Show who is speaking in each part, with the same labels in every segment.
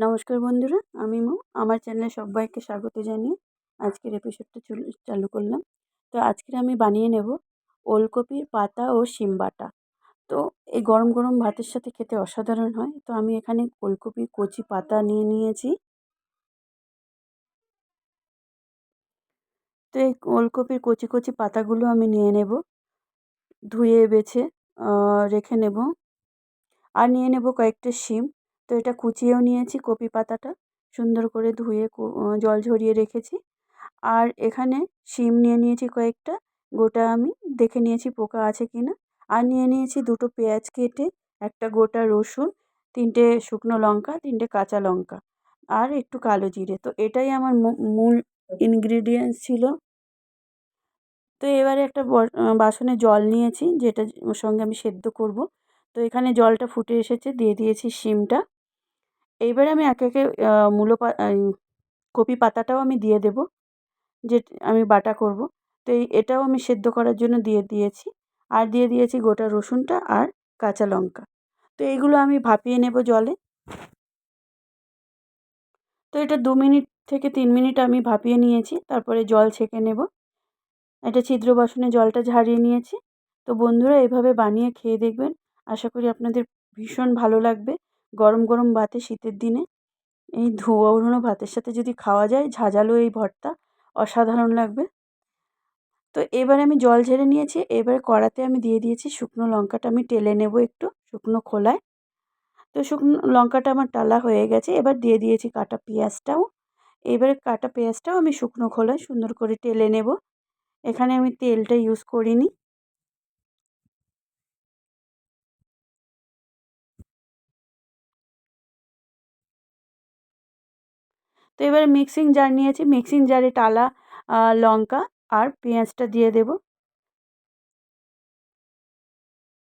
Speaker 1: নমস্কার বন্ধুরা, আমি মো। আমার চ্যানেলে সবাইকে স্বাগত জানিয়ে আজকের এপিসোডটা চল চালু করলাম। তো আজকের আমি বানিয়ে নেব ওলকপির পাতা ও শিম বাটা। তো এই গরম গরম ভাতের সাথে খেতে অসাধারণ হয়। তো আমি এখানে ওলকপির কচি পাতা নিয়ে নিয়েছি। তো এই ওলকপির কচি কচি পাতাগুলো আমি নিয়ে নেব। ধুয়ে, বেছে রেখে নেব। আর নিয়ে নেব কয়েকটা শিম। তো এটা কুচিয়েও নিয়েছি কপি পাতাটা। সুন্দর করে ধুয়ে জল ঝরিয়ে রেখেছি। আর এখানে শিম নিয়ে নিয়েছি কয়েকটা। গোটা আমি দেখে নিয়েছি পোকা আছে কি না আর নিয়ে নিয়েছি দুটো পেঁয়াজ কেটে, একটা গোটা রসুন, তিনটে শুকনো লঙ্কা, তিনটে কাঁচা লঙ্কা আর একটু কালো জিরে। তো এটাই আমার মূল ইনগ্রিডিয়েন্টস ছিল। তো এবারে একটা বাসনে জল নিয়েছি, যেটা ওর সঙ্গে আমি সেদ্ধ করব। তো এখানে জলটা ফুটে এসেছে, দিয়ে দিয়েছি শিমটা। এইবারে আমি একে একে মূলো কপি পাতাটাও আমি দিয়ে দেব যে আমি বাটা করব। তো এই, এটাও আমি সেদ্ধ করার জন্য দিয়ে দিয়েছি। আর দিয়ে দিয়েছি গোটা রসুনটা আর কাঁচা লঙ্কা। তো এইগুলো আমি ভাপিয়ে নেব জলে। তো এটা দু মিনিট থেকে তিন মিনিট আমি ভাপিয়ে নিয়েছি। তারপরে জল ছেঁকে নেব। এটা ছিদ্র বাসনে জলটা ঝারিয়ে নিয়েছি। তো বন্ধুরা, এভাবে বানিয়ে খেয়ে দেখবেন। আশা করি আপনাদের ভীষণ ভালো লাগবে। গরম গরম ভাতে শীতের দিনে। এই ধোয়া ওড়ানো ভাতের সাথে যদি খাওয়া যায়, ঝাঁঝালো এই ভর্তা অসাধারণ লাগবে। তো এবারে আমি জল ঝেড়ে নিয়েছি, এবার কড়াতে আমি দিয়ে দিয়েছি শুকনো লঙ্কাটা, আমি টেলে নেব একটু শুকনো খোলায়। তো শুকনো লঙ্কাটা আমার টালা হয়ে গেছে, এবার দিয়ে দিয়েছি কাটা পেঁয়াজটাও। এবারে কাটা পেঁয়াজটাও আমি শুকনো খোলায় সুন্দর করে টেলে নেব। এখানে আমি তেলটা ইউজ করিনি। তো এবারে মিক্সিং জার নিয়েছি। মিক্সিং জারে টালা লঙ্কা আর পেঁয়াজটা দিয়ে দেব।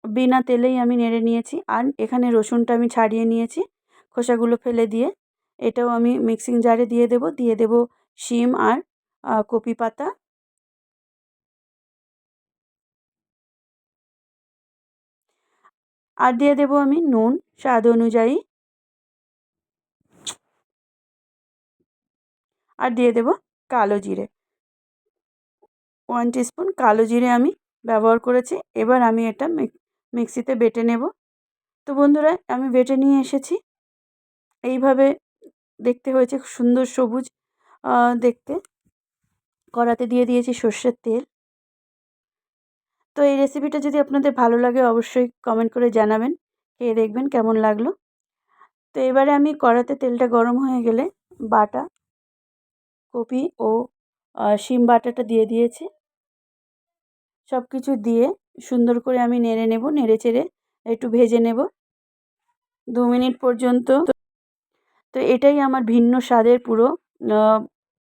Speaker 1: বিনা তেলেই আমি নেড়ে নিয়েছি। আর এখানে রসুনটা আমি ছাড়িয়ে নিয়েছি খোসাগুলো ফেলে দিয়ে। এটাও আমি মিক্সিং জারে দিয়ে দেব। দিয়ে দেব শিম আর কপি পাতা। আর দিয়ে দেব আমি নুন। স্বাদ অনুযায়ী আর দিয়ে দেব কালো জিরে। ওয়ান টিস্পুন কালো জিরে আমি ব্যবহার করেছি। এবার আমি এটা মিক্সিতে বেটে নেব। তো বন্ধুরা, আমি বেটে নিয়ে এসেছি। এইভাবে দেখতে হয়েছে সুন্দর সবুজ দেখতে। কড়াতে দিয়ে দিয়েছি সর্ষের তেল। তো এই রেসিপিটা যদি আপনাদের ভালো লাগে অবশ্যই কমেন্ট করে জানাবেন। খেয়ে দেখবেন কেমন লাগল। তো এবারে আমি কড়াতে তেলটা গরম হয়ে গেলে বাটা কপি ও শিম বাটাটা দিয়ে দিয়েছি। সব কিছু দিয়ে সুন্দর করে আমি নেড়ে নেব, নেড়ে চেড়ে একটু ভেজে নেব। দু মিনিট পর্যন্ত তো এটাই আমার ভিন্ন স্বাদের পুরো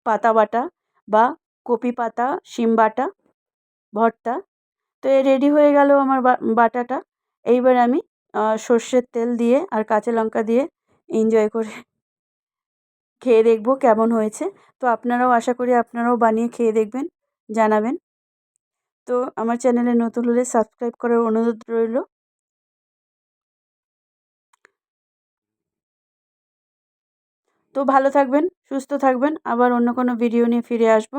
Speaker 1: পাতা বাটা বা কপি পাতা, শিম বাটা, ভর্তা। তো এ রেডি হয়ে গেল আমার বাটাটা। এইবার আমি সর্ষের তেল দিয়ে আর কাঁচা লঙ্কা দিয়ে এনজয় করে খেয়ে দেখব কেমন হয়েছে। তো আপনারাও আশা করি আপনারাও বানিয়ে খেয়ে দেখবেন, জানাবেন। তো আমার চ্যানেলে নতুন হলে সাবস্ক্রাইব করার অনুরোধ রইল। তো ভালো থাকবেন, সুস্থ থাকবেন। আবার অন্য কোনো ভিডিও নিয়ে ফিরে আসব।